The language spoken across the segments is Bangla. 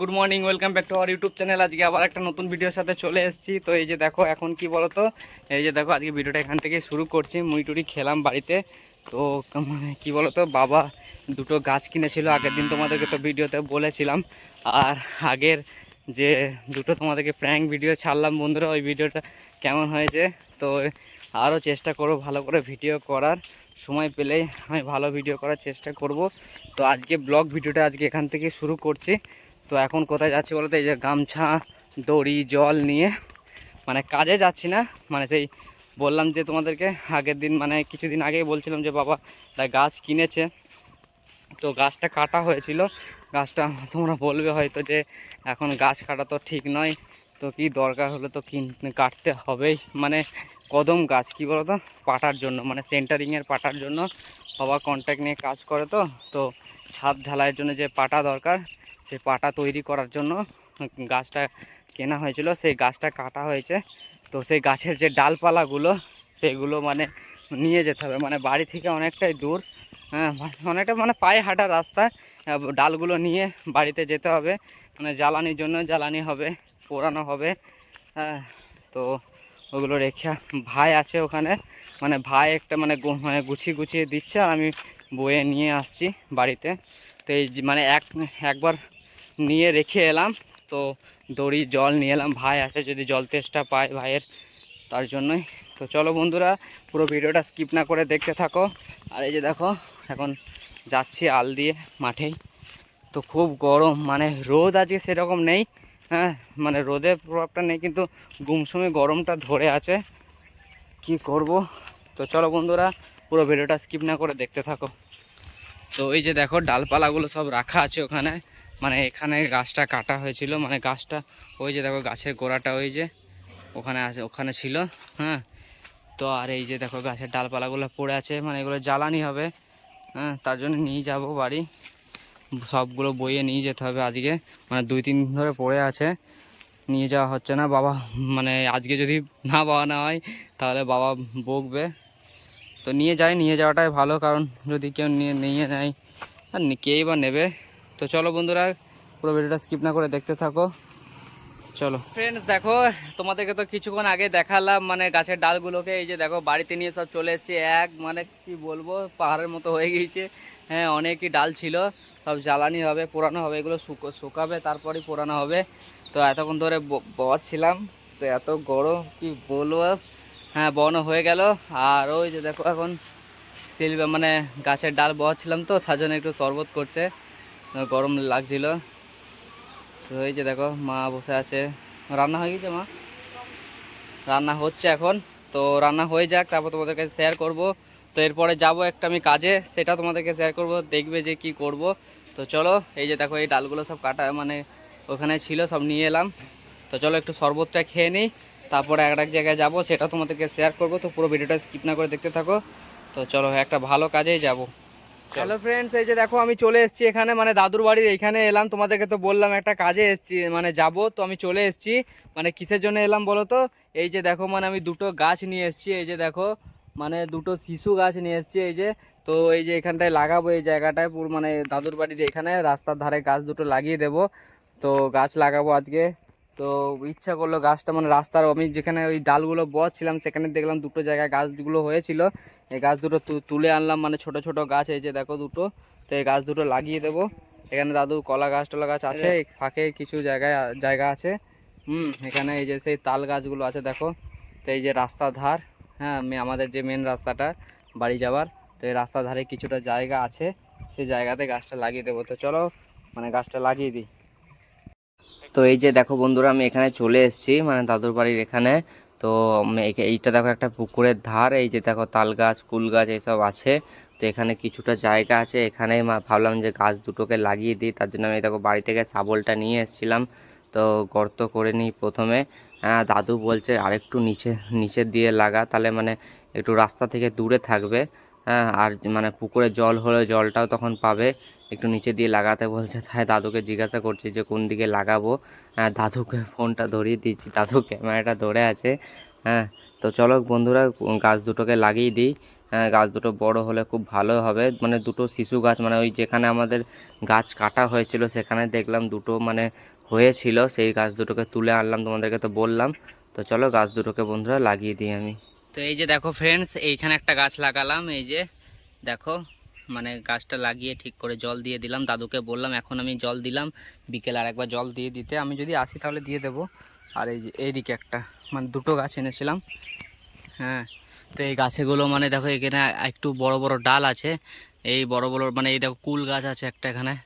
Good morning welcome back to our YouTube channel আজকে আবার একটা নতুন ভিডিওর সাথে চলে এসেছি। তো এই যে দেখো, এখন কি বলো তো এই যে দেখো, আজকে ভিডিওটা এখান থেকে শুরু করছি। মুই টুড়ি খেলাম বাড়িতে। তো মানে কি তো বাবা দুটো গাছ কিনেছিল আগের দিন তোমাদেরকে তো ভিডিওতে বলেছিলাম। আর আগের যে দুটো তোমাদেরকে প্র্যাঙ্ক ভিডিও ছাড়লাম, বন্ধুরা, ওই ভিডিওটা কেমন হয়েছে? তো আরও চেষ্টা করব ভালো করে ভিডিও করার। সময় পেলেই আমি ভালো ভিডিও করার চেষ্টা করব। তো আজকে ব্লগ ভিডিওটা আজকে এখান থেকে শুরু করছি। তো এখন কোথায় যাচ্ছি বলতো এই যে গামছা, দড়ি, জল নিয়ে মানে কাজে যাচ্ছি না। মানে সেই বললাম যে তোমাদেরকে আগের দিন মানে কিছুদিন আগেই বলছিলাম যে বাবা একটা গাছ কিনেছে। তো গাছটা কাটা হয়েছিল। গাছটা তোমরা বলবে হয়তো যে এখন গাছ কাটা তো ঠিক নয়। তো কি দরকার হলে তো কিন, কাটতে হবেই। মানে কদম গাছ কি বলো তো? পাটার জন্য মানে সেন্টারিংয়ের পাটার জন্য। বাবা কন্ট্যাক্ট নিয়ে কাজ করে তো। তো ছাদ ঢালাইয়ের জন্য যে পাটা দরকার সেই পাটা তৈরি করার জন্য গাছটা কেনা হয়েছিল, সেই গাছটা কাটা হয়েছে। তো সেই গাছের যে ডালপালাগুলো, সেগুলো মানে নিয়ে যেতে হবে। মানে বাড়ি থেকে অনেকটাই দূর। হ্যাঁ মানে অনেকটা মানে পায়ে হাঁটা রাস্তা। ডালগুলো নিয়ে বাড়িতে যেতে হবে। মানে জ্বালানির জন্য জ্বালানি হবে, পোড়ানো হবে। হ্যাঁ তো ওগুলো রেখে ভাই আছে ওখানে। মানে ভাই একটা মানে মানে গুছিয়ে গুছিয়ে দিচ্ছে। আর আমি বয়ে নিয়ে আসছি বাড়িতে। তো এই মানে এক, একবার নিয়ে রেখে এলাম। তো দড়ি জল নিয়ে এলাম। ভাই আছে যদি জল তেষ্টা পায় ভাইয়ের, তার জন্যই। তো চলো বন্ধুরা, পুরো ভিডিওটা স্কিপ না করে দেখতে থাকো। আর এই যে দেখো, এখন যাচ্ছি আল দিয়ে মাঠেই। তো খুব গরম মানে রোদ আজকে সেরকম নেই। হ্যাঁ মানে রোদের প্রভাবটা নেই, কিন্তু গুমসুমে গরমটা ধরে আছে। কি করব? তো চলো বন্ধুরা, পুরো ভিডিওটা স্কিপ না করে দেখতে থাকো। তো এই যে দেখো, ডালপালাগুলো সব রাখা আছে ওখানে। মানে এখানে গাছটা কাটা হয়েছিল মানে গাছটা, ওই যে দেখো গাছের গোড়াটা ওই যে, ওখানে আছে, ওখানে ছিল হ্যাঁ। তো আর এই যে দেখো গাছের ডালপালাগুলো পড়ে আছে মানে এগুলো জ্বালানি হবে হ্যাঁ তার জন্য নিয়ে যাব বাড়ি। সবগুলো বইয়ে নিয়ে যেতে হবে আজকে মানে দুই তিন দিন ধরে পড়ে আছে, নিয়ে যাওয়া হচ্ছে না, বাবা মানে আজকে যদি না বাবা না হয়, তাহলে বাবা বকবে। তো নিয়ে যাই, নিয়ে যাওয়াটাই ভালো, কারণ যদি কেউ নিয়ে নিয়ে নেয়, আর কেই বা নেবে। তো চলো বন্ধুরা, পুরো ভিডিওটা স্কিপ না করে দেখতে থাকো। চলো। ফ্রেন্ডস দেখো, তোমাদেরকে তো কিছুক্ষণ আগে দেখালাম মানে গাছের ডালগুলোকে, এই যে দেখো, বাড়িতে নিয়ে সব চলে এসেছে, এক মানে কি বলব, পাহাড়ের মতো হয়ে গিয়েছে। হ্যাঁ অনেকই ডাল ছিল, সব জ্বালানি হবে, পোড়ানো হবে, এগুলো শুকো, শুকাবে, তারপরেই পোড়ানো হবে। তো এতক্ষণ ধরে ছিলাম, তো এত গরম, কি বলব? হ্যাঁ বন হয়ে গেল, আর ওই যে দেখো এখন, সিলভা মানে গাছের ডাল বহাচ্ছিলাম তো, তার জন্য একটু শরবত করছে। গরম লাগছিল। তো এই যে দেখো, মা বসে আছে। রান্না হয়ে গেছে মা? রান্না হচ্ছে এখন। তো রান্না হয়ে যাক, তারপর তোমাদের কাছে শেয়ার করব। তো এরপরে যাব একটা আমি কাজে, সেটা তোমাদেরকে শেয়ার করব, দেখবে যে কি করব। তো চলো, এই যে দেখো, এই ডালগুলো সব কাটা মানে ওখানে ছিল, সব নিয়ে এলাম। তো চলো, একটু শরবতটা খেয়ে নিই। তারপরে এক এক জায়গায় যাব, সেটা তোমাদেরকে শেয়ার করব। তো পুরো ভিডিওটা স্কিপ না করে দেখতে থাকো। তো চলো, একটা ভালো কাজেই যাব। হ্যালো ফ্রেন্ডস এই যে দেখো আমি চলে এসেছি এখানে মানে দাদুর বাড়ির এখানে এলাম। তোমাদেরকে তো বললাম একটা কাজে এসেছি মানে যাব। তো আমি চলে এসেছি মানে কিসের জন্য এলাম বলো তো? এই যে দেখো মানে আমি দুটো গাছ নিয়ে এসেছি, এই যে দেখো মানে দুটো শিশু গাছ নিয়ে এসেছি, এই যে। তো এই যে এখানটায় লাগাবো, এই জায়গাটায় পুরো মানে দাদুর বাড়ির এখানে রাস্তার ধারে গাছ দুটো লাগিয়ে দেবো। তো গাছ লাগাবো আজকে। তো ইচ্ছা করল গাছটা মানে রাস্তার আমি যেখানে ওই ডালগুলো বসছিলাম সেখানে দেখলাম দুটো জায়গায় গাছগুলো হয়েছিল। এই গাছ দুটো তু- তুলে আনলাম মানে ছোট ছোট গাছ এই যে দেখো দুটো। তো এই গাছ দুটো লাগিয়ে দেবো। এখানে দাদু কলা গাছ টলা গাছ আছে ফাঁকে কিছু জায়গায় জায়গা আছে। হুম এখানে এই যে সেই তাল গাছগুলো আছে দেখো। তো এই যে রাস্তার ধার হ্যাঁ মে- আমাদের যে মেন রাস্তাটা বাড়ি যাওয়ার তো এই রাস্তার ধারে কিছুটা জায়গা আছে। সেই জায়গাতে গাছটা লাগিয়ে দেবো। তো চলো মানে গাছটা লাগিয়ে দিই। তো এই যে দেখো বন্ধুরা আমি এখানে চলে এসেছি মানে দাদুর বাড়ির এখানে। তো এইটা দেখো একটা পুকুরের ধার এই যে দেখো তাল গাছ কুল গাছ এইসব আছে। তো এখানে কিছুটা জায়গা আছে এখানে ভাবলাম যে গাছ দুটোকে লাগিয়ে দিই তার জন্য আমি দেখো বাড়ি থেকে শাবলটা নিয়ে এসেছিলাম। তো গর্ত করে নিই প্রথমে। হ্যাঁ, দাদু বলছে আরেকটু নিচে নিচের দিয়ে লাগা তাহলে মানে একটু রাস্তা থেকে দূরে থাকবে। হ্যাঁ আর মানে পুকুরে জল হলে জলটাও তখন পাবে। একটু নিচে দিয়ে লাগাতে বলছে তাই দাদুকে জিজ্ঞাসা করছি যে কোন দিকে লাগাবো। হ্যাঁ দাদুকে ফোনটা ধরিয়ে দিচ্ছি দাদু ক্যামেরাটা ধরে আছে। হ্যাঁ তো চলো বন্ধুরা গাছ দুটোকে লাগিয়ে দিই। হ্যাঁ, গাছ দুটো বড় হলে খুব ভালো হবে। মানে দুটো শিশু গাছ মানে ওই যেখানে আমাদের গাছ কাটা হয়েছিল সেখানে দেখলাম দুটো মানে হয়েছিল। সেই গাছ দুটোকে তুলে আনলাম তোমাদেরকে তো বললাম। তো চলো গাছ দুটোকে বন্ধুরা লাগিয়ে দিই আমি। তো এই যে দেখো ফ্রেন্ডস এইখানে একটা গাছ লাগালাম এই যে দেখো। মানে গাছটা লাগিয়ে ঠিক করে জল দিয়ে দিলাম। দাদুকে বললাম, এখন আমি জল দিলাম, বিকেল আর একবার জল দিয়ে দিতে। আমি যদি আসি তাহলে দিয়ে দেবো। আর এই যে, এইদিকে একটা মানে দুটো গাছ এনেছিলাম। হ্যাঁ তো এই গাছেগুলো মানে দেখো, এখানে একটু বড় বড় ডাল আছে। এই বড় বড় মানে এই দেখো, কুল গাছ আছে একটা এখানে।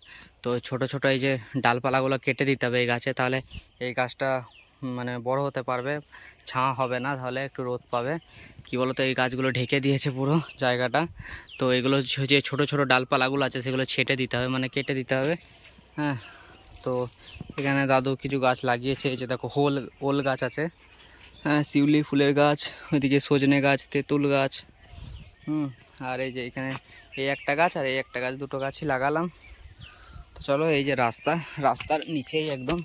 তো ছোট ছোট এই যে ডালপালাগুলো কেটে দিতে হবে এই গাছে। তাহলে এই গাছটা মানে বড় হতে পারবে, ছাঁ হবে না, তাহলে একটু রোদ পাবে। কি বলতো, এই গাছগুলো ঢেকে দিয়েছে পুরো জায়গাটা। তো এগুলো যে ছোট ছোট ডালপালাগুলো আছে, সেগুলো ছেটে দিতে হবে মানে কেটে দিতে হবে। হ্যাঁ তো এখানে দাদু কিছু গাছ লাগিয়েছে যে দেখো, হোল ওল গাছ আছে। হ্যাঁ শিউলি ফুলের গাছ, ওইদিকে সজনে গাছ, তেঁতুল গাছ। হুম, আর এই যে এখানে এই একটা গাছ আর এই একটা গাছ, দুটো গাছই লাগালাম। তো চলো, এই যে রাস্তা, রাস্তার নিচেই একদম।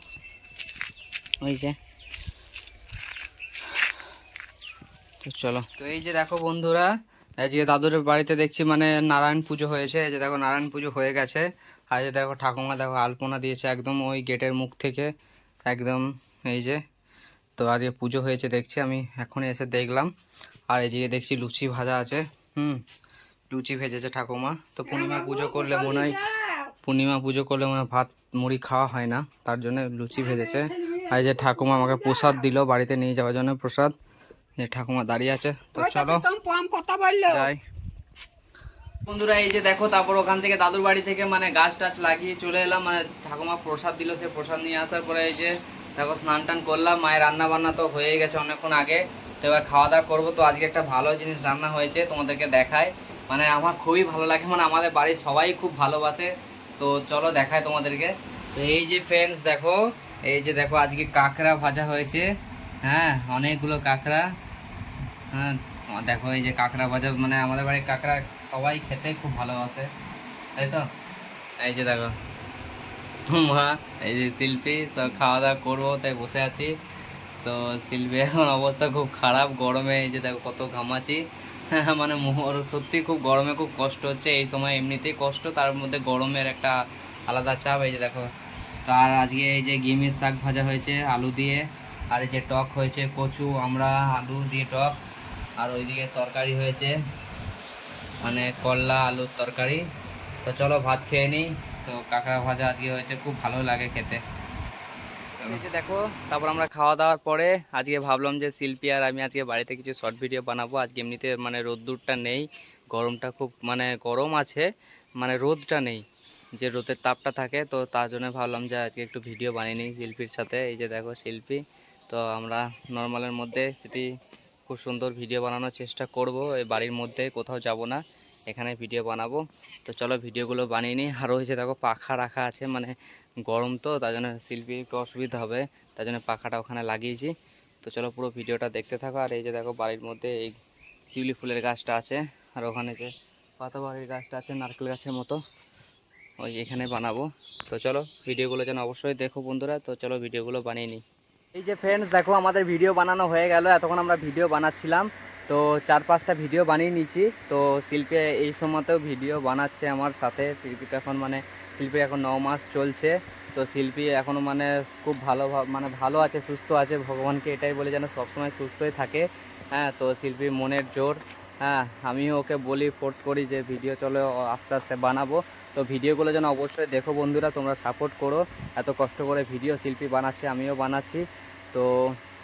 ওই যে। তো চলো। তো এই যে দেখো বন্ধুরা আজকে দাদুর বাড়িতে দেখছি মানে নারায়ণ পুজো হয়েছে, এই যে দেখো নারায়ণ পুজো হয়ে গেছে। আর যে দেখো ঠাকুমা দেখো আলপনা দিয়েছে একদম ওই গেটের মুখ থেকে, একদম এই যে। তো আজকে পুজো হয়েছে দেখছি আমি, এখনই এসে দেখলাম। আর এদিকে দেখছি লুচি ভাজা আছে, হুম, লুচি ভেজেছে ঠাকুমা। তো পূর্ণিমা পুজো করলে মনে হয়, পূর্ণিমা পুজো করলে মনে হয় ভাত মুড়ি খাওয়া হয় না, তার জন্য লুচি ভেজেছে। আর এই যে ঠাকুমা আমাকে প্রসাদ দিল বাড়িতে নিয়ে যাওয়ার জন্য প্রসাদ। যে ঠাকুমা দাঁড়িয়ে আছে তো চলো। কথা বলল। যাই। বন্ধুরা এই যে দেখো তারপর ওখান থেকে দাদুর বাড়ি থেকে মানে গাছ টাছ লাগিয়ে চলে এলাম মানে ঠাকুমা প্রসাদ দিল সে প্রসাদ নিয়ে আসার পরে এই যে দেখো স্নান টান করলাম মায়ের রান্না বান্না তো হয়ে গেছে অনেকক্ষণ আগে। তো এবার খাওয়া দাওয়া করব তো আজকে একটা ভালো জিনিস রান্না হয়েছে তোমাদেরকে দেখায় মানে আমার খুবই ভালো লাগে মানে আমাদের বাড়ির সবাই খুব ভালোবাসে। তো চলো দেখায় তোমাদেরকে। তো এই যে ফ্রেন্ডস দেখো এই যে দেখো, আজকে কাঁকড়া ভাজা হয়েছে। হ্যাঁ অনেকগুলো কাঁকড়া। হ্যাঁ দেখো এই যে কাঁকড়া ভাজা মানে আমাদের বাড়ির কাঁকড়া সবাই খেতে খুব ভালোবাসে, তাই তো? এই যে দেখো, মা, এই যে শিল্পী, সব খাওয়া দাওয়া করব, তাই বসে আছি। তো শিল্পী, এখন অবস্থা খুব খারাপ, গরমে এই যে দেখো কত ঘামাচ্ছি। হ্যাঁ মানে মোহর সত্যি খুব গরমে খুব কষ্ট হচ্ছে, এই সময় এমনিতেই কষ্ট, তার মধ্যে গরমের একটা আলাদা চাপ, এই যে দেখো। তার আজকে এই যে গিমির শাক ভাজা হয়েছে, আলু দিয়ে। আর এই যে টক হয়েছে, কচু আমরা আলু দিয়ে টক। আর ওইদিকে তরকারি হয়েছে মানে করলা আলুর তরকারি। তো চলো ভাত খেয়ে নিই। তো কাঁকড়া ভাজা আজকে হয়েছে, খুব ভালো লাগে খেতে। দেখো, তারপর আমরা খাওয়া দাওয়ার পরে আজকে ভাবলাম যে শিল্পী আর আমি আজকে বাড়িতে কিছু শর্ট ভিডিও বানাবো। আজকে এমনিতে মানে রোদ্দুরটা নেই, গরমটা খুব মানে গরম আছে মানে রোদটা নেই। যে রোদের তাপটা থাকে, তো তার জন্য ভাবলাম যে আজকে একটু ভিডিও বানিয়ে নিই শিল্পীর সাথে। এই যে দেখো শিল্পী, তো আমরা নর্মালের মধ্যে যদি খুব সুন্দর ভিডিও বানানোর চেষ্টা করব। এই বাড়ির মধ্যে কোথাও যাব না, এখানে ভিডিও বানাবো। তো চলো ভিডিওগুলো বানিয়ে নিই। আরও হয়েছে দেখো পাখা রাখা আছে মানে গরম তো, তার জন্য শিল্পী একটু অসুবিধা হবে, তার জন্য পাখাটা ওখানে লাগিয়েছি। তো চলো পুরো ভিডিওটা দেখতে থাকো। আর এই যে দেখো বাড়ির মধ্যে এই শিউলি ফুলের গাছটা আছে, আর ওখানে যে পাতাবাড়ির গাছটা আছে, নারকেল গাছের মতো। ওই এখানে বানাবো। তো চলো, ভিডিওগুলো যেন অবশ্যই দেখো বন্ধুরা, তো চলো ভিডিওগুলো বানিয়ে নিই। এই যে ফ্রেন্ডস দেখো আমাদের ভিডিও বানানো হয়ে গেল। এতক্ষণ আমরা ভিডিও বানাচ্ছিলাম। তো চার পাঁচটা ভিডিও বানিয়ে নিয়েছি। তো শিল্পী এই সময়তেও ভিডিও বানাচ্ছে আমার সাথে। শিল্পী তো এখন মানে শিল্পী এখন ন মাস চলছে। তো শিল্পী এখনও মানে খুব ভালো মানে ভালো আছে, সুস্থ আছে। ভগবানকে এটাই বলে যেন সবসময় সুস্থই থাকে। হ্যাঁ তো শিল্পীর মনের জোর। হ্যাঁ আমিও ওকে বলি ফোর্স করি যে ভিডিও চলো আস্তে আস্তে বানাবো। তো ভিডিওগুলো যেন অবশ্যই দেখো বন্ধুরা, তোমরা সাপোর্ট করো। এত কষ্ট করে ভিডিও শিল্পী বানাচ্ছে, আমিও বানাচ্ছি। তো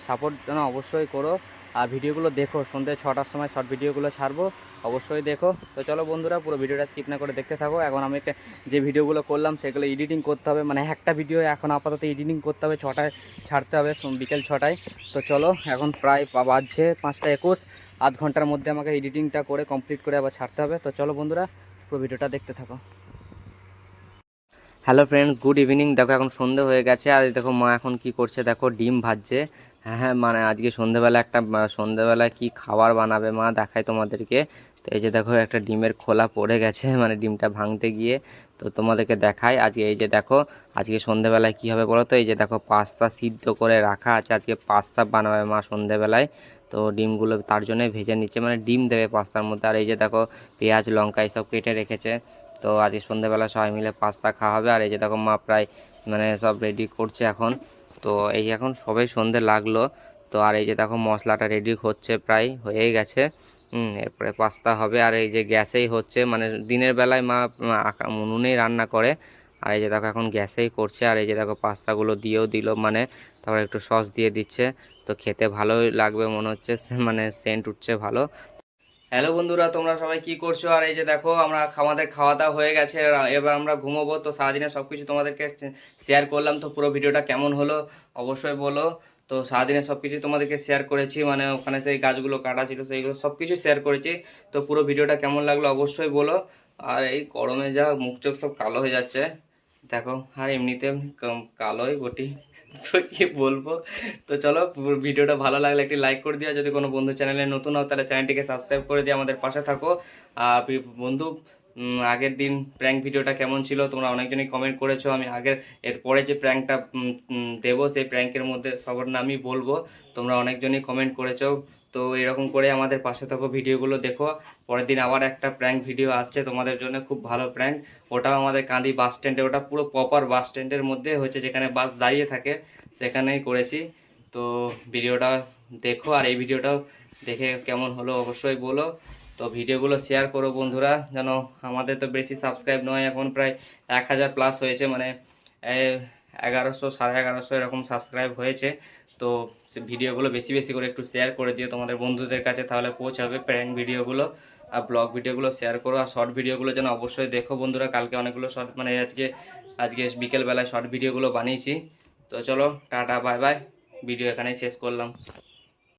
সাপোর্ট যেন অবশ্যই করো। আর ভিডিওগুলো দেখো, সন্ধ্যে ছটার সময় শর্ট ভিডিওগুলো ছাড়বো। অবশ্যই দেখো। তো চলো বন্ধুরা, পুরো ভিডিওটা স্কিপ না করে দেখতে থাকো। এখন আমি যে ভিডিওগুলো করলাম, সেগুলো এডিটিং করতে হবে। মানে একটা ভিডিও এখন আপাতত এডিটিং করতে হবে, ছটায় ছাড়তে হবে বিকেল ছটায়। তো চলো, এখন প্রায় বাজছে পাঁচটা একুশ। আধ ঘণ্টার মধ্যে আমাকে এডিটিংটা করে কমপ্লিট করে আবার ছাড়তে হবে। তো চলো বন্ধুরা, পুরো ভিডিওটা দেখতে থাকো। হ্যালো ফ্রেন্ডস গুড ইভিনিং দেখো, এখন সন্ধে হয়ে গেছে। আর দেখো মা এখন কি করছে? দেখো, ডিম ভাজছে। হ্যাঁ হ্যাঁ মানে আজকে সন্ধেবেলা একটা সন্ধেবেলায় কি খাবার বানাবে মা? দেখায় তোমাদেরকে। তো এই যে দেখো, একটা ডিমের খোলা পড়ে গেছে মানে ডিমটা ভাঙতে গিয়ে। তো তোমাদেরকে দেখাই আজকে। এই যে দেখো, আজকে সন্ধেবেলায় কি হবে বলো তো? এই যে দেখো, পাস্তা সিদ্ধ করে রাখা আছে। আজকে পাস্তা বানাবে মা সন্ধেবেলায়। তো ডিমগুলো তার জন্য ভেজে নিচ্ছে। মানে ডিম দেবে পাস্তার মধ্যে। আর এই যে দেখো পেঁয়াজ, লঙ্কা এইসব কেটে রেখেছে। তো আজকে সন্ধ্যেবেলা সবাই মিলে পাস্তা খাওয়া হবে। আর এই যে দেখো মা প্রায় মানে সব রেডি করছে এখন। তো এই এখন সবাই সন্ধে লাগল। তো আর এই যে দেখো মশলাটা রেডি হচ্ছে প্রায়, হয়েই গেছে। এরপরে পাস্তা হবে। আর এই যে গ্যাসেই হচ্ছে। মানে দিনের বেলায় মা উনুনেই রান্না করে। আর এই যে দেখো এখন গ্যাসেই করছে। আর এই যে দেখো পাস্তাগুলো দিয়েও দিল। মানে তারপর একটু সস দিয়ে দিচ্ছে। তো খেতে ভালোই লাগবে মনে হচ্ছে মানে সেন্ট উঠছে ভালো। হ্যালো বন্ধুরা, তোমরা সবাই কি করছ? আর এই যে দেখো, আমরা আমাদের খাওয়া দাওয়া হয়ে গেছে এবার আমরা ঘুমোবো। তো সারাদিনে সব কিছু তোমাদেরকে শেয়ার করলাম। তো পুরো ভিডিওটা কেমন হলো অবশ্যই বলো। তো সারাদিনে সব কিছু তোমাদেরকে শেয়ার করেছি মানে ওখানে সেই গাছগুলো কাটা ছিল, সেইগুলো সব কিছু শেয়ার করেছি। তো পুরো ভিডিওটা কেমন লাগল অবশ্যই বলো। আর এই গরমে যা মুখ চোখ সব কালো হয়ে যাচ্ছে। দেখো আর এমনিতে কালোই বটি। তো কি বলব? তো চলো ভিডিওটা ভালো লাগলে একটি লাইক করে দিও। যদি কোনো বন্ধু চ্যানেলে নতুন হও, তাহলে চ্যানেলটিকে সাবস্ক্রাইব করে দিয়ে আমাদের পাশে থাকো। আর বন্ধু আগের দিন প্র্যাঙ্ক ভিডিওটা কেমন ছিল? তোমরা অনেকজনই কমেন্ট করেছ। আমি আগের এরপরে যে প্র্যাঙ্কটা দেবো, সেই প্র্যাঙ্কের মধ্যে সবার নামই বলব। তোমরা অনেকজনই কমেন্ট করেছ। তো এরকম করে আমাদের পাশে থাকো ভিডিওগুলো দেখো। পরের দিন আবার একটা প্র্যাঙ্ক ভিডিও আসছে তোমাদের জন্য, খুব ভালো প্র্যাঙ্ক ওটাও আমাদের কান্দি বাস স্ট্যান্ডে ওটা পুরো প্রপার বাস স্ট্যান্ডের মধ্যে হয়েছে, যেখানে বাস দাঁড়িয়ে থাকে, সেখানেই করেছি। তো ভিডিওটা দেখো আর এই ভিডিওটাও দেখে কেমন হলো অবশ্যই বলো। তো ভিডিওগুলো শেয়ার করো বন্ধুরা, যেন আমাদের তো বেশি সাবস্ক্রাইব নয়, এখন প্রায় এক হাজার প্লাস হয়েছে মানে এগারোশো, সাড়ে এগারোশো এরকম সাবস্ক্রাইব হয়েছে। তো ভিডিওগুলো বেশি বেশি করে একটু শেয়ার করে দিও তোমাদের বন্ধুদের কাছে, তাহলে পৌঁছাবে প্র্যাঙ্ক ভিডিওগুলো আর ব্লগ ভিডিওগুলো শেয়ার করো। আর শর্ট ভিডিওগুলো যেন অবশ্যই দেখো বন্ধুরা, কালকে অনেকগুলো শর্ট মানে আজকে আজকে বিকেলবেলায় শর্ট ভিডিওগুলো বানিয়েছি। তো চলো, টাটা বাই বাই ভিডিও এখানেই শেষ করলাম।